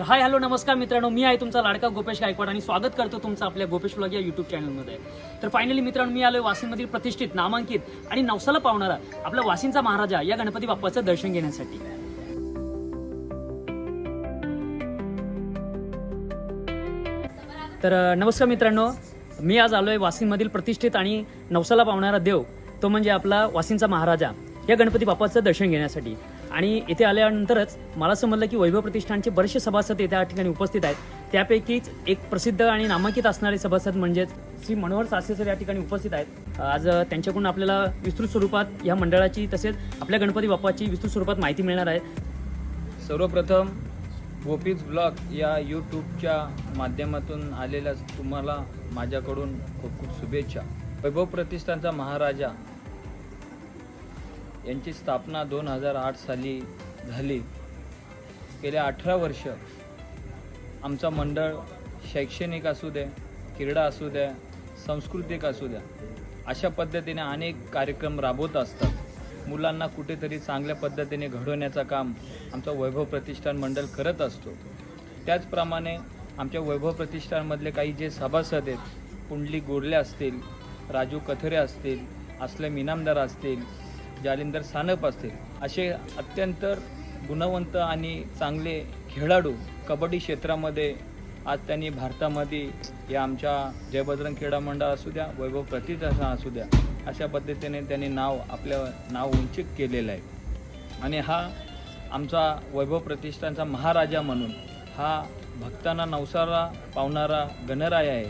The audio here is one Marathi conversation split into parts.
तर हाय हॅलो नमस्कार मित्रांनो. मी आहे तुमचा लाडका गोपेश गायकवाड आणि स्वागत करतो तुमचं आपल्या गोपेश व्लॉग या यूट्यूब चॅनलमध्ये तर फायनली मित्रांनो मी आलोय वाशिममधील प्रतिष्ठित नामांकित आणि नवसाला पावणारा आपला वाशिमचा महाराजा या गणपती बाप्पाचं दर्शन घेण्यासाठी. तर नमस्कार मित्रांनो. मी आज आलोय वाशिममधील प्रतिष्ठित आणि नवसाला पावणारा देव तो म्हणजे आपला वाशिमचा महाराजा या गणपती बाप्पाचं दर्शन घेण्यासाठी. आणि इथे आल्यानंतरच मला समजलं की वैभव प्रतिष्ठानचे बरेचसे सभासद त्या ठिकाणी उपस्थित आहेत. त्यापैकीच एक प्रसिद्ध आणि नामांकित असणारे सभासद म्हणजेच श्री मनोहर सासे सर या ठिकाणी उपस्थित आहेत. आज त्यांच्याकडून आपल्याला विस्तृत स्वरूपात या मंडळाची तसेच आपल्या गणपती बाप्पाची विस्तृत स्वरूपात माहिती मिळणार आहे. सर्वप्रथम गोपीज ब्लॉग या यूट्यूबच्या माध्यमातून आलेल्या तुम्हाला माझ्याकडून खूप खूप शुभेच्छा. वैभव प्रतिष्ठानचा महाराजा यांची स्थापना दोन हजार आठ साली झाली. गेल्या अठरा वर्ष आमचा मंडळ शैक्षणिक असू द्या क्रीडा असू द्या सांस्कृतिक असू द्या अशा पद्धतीने अनेक कार्यक्रम राबवत असतात. मुलांना कुठेतरी चांगल्या पद्धतीने घडवण्याचं काम आमचं वैभव प्रतिष्ठान मंडळ करत असतो. त्याचप्रमाणे आमच्या वैभव प्रतिष्ठानमधले काही जे सभासद आहेत पुंडली गोडले असतील राजू कथरे असतील असलम इनामदार असतील जालिंदर सानप असतील असे अत्यंत गुणवंत आणि चांगले खेळाडू कबड्डी क्षेत्रामध्ये आज त्यांनी भारतामध्ये या आमच्या जयभद्रंग क्रीडा मंडळ असू द्या वैभव प्रतिष्ठान असू द्या अशा पद्धतीने त्यांनी नाव आपलं नाव उंचित केलेलं आहे. आणि हा आमचा वैभव प्रतिष्ठानचा महाराजा म्हणून हा भक्तांना नवसारा पावणारा गणराय आहे.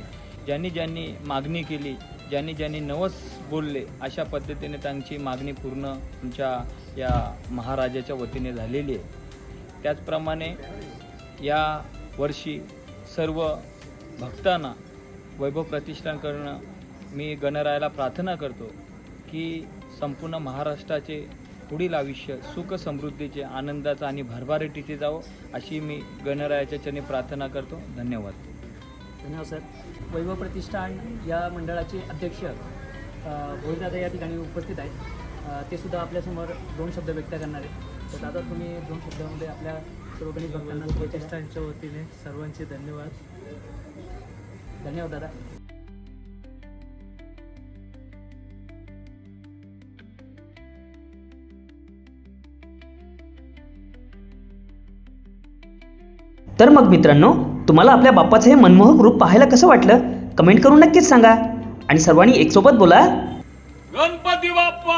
ज्यांनी ज्यांनी मागणी केली ज्यांनी ज्यांनी नवस बोलले अशा पद्धतीने त्यांची मागणी पूर्ण आमच्या या महाराजाच्या वतीने झालेली आहे. त्याचप्रमाणे या वर्षी सर्व भक्तांना वैभव प्रतिष्ठान करणं मी गणरायाला प्रार्थना करतो की संपूर्ण महाराष्ट्राचे पुढील आयुष्य सुख समृद्धीचे आनंदाचं आणि भरभराटीचे जावं अशी मी गणरायाच्या चरणी प्रार्थना करतो. धन्यवाद. धन्यवाद सर. वैभव प्रतिष्ठान या मंडळाचे अध्यक्ष अ, भोईदादा या ठिकाणी उपस्थित आहेत. ते सुद्धा आपल्यासमोर दोन शब्द व्यक्त करणार आहेत. तर दादा तुम्ही दोन शब्दामध्ये आपल्या सर्व गणित भक्तांना. प्रतिष्ठानच्या वतीने सर्वांचे धन्यवाद. धन्यवाद दादा. तर मग मित्रांनो तुम्हाला आपल्या बाप्पाचं हे मनमोहक रूप पाहायला कसं वाटलं? कमेंट करून नक्कीच सांगा. आणि सर्वांनी एकसोबत बोला. गणपती बाप्पा!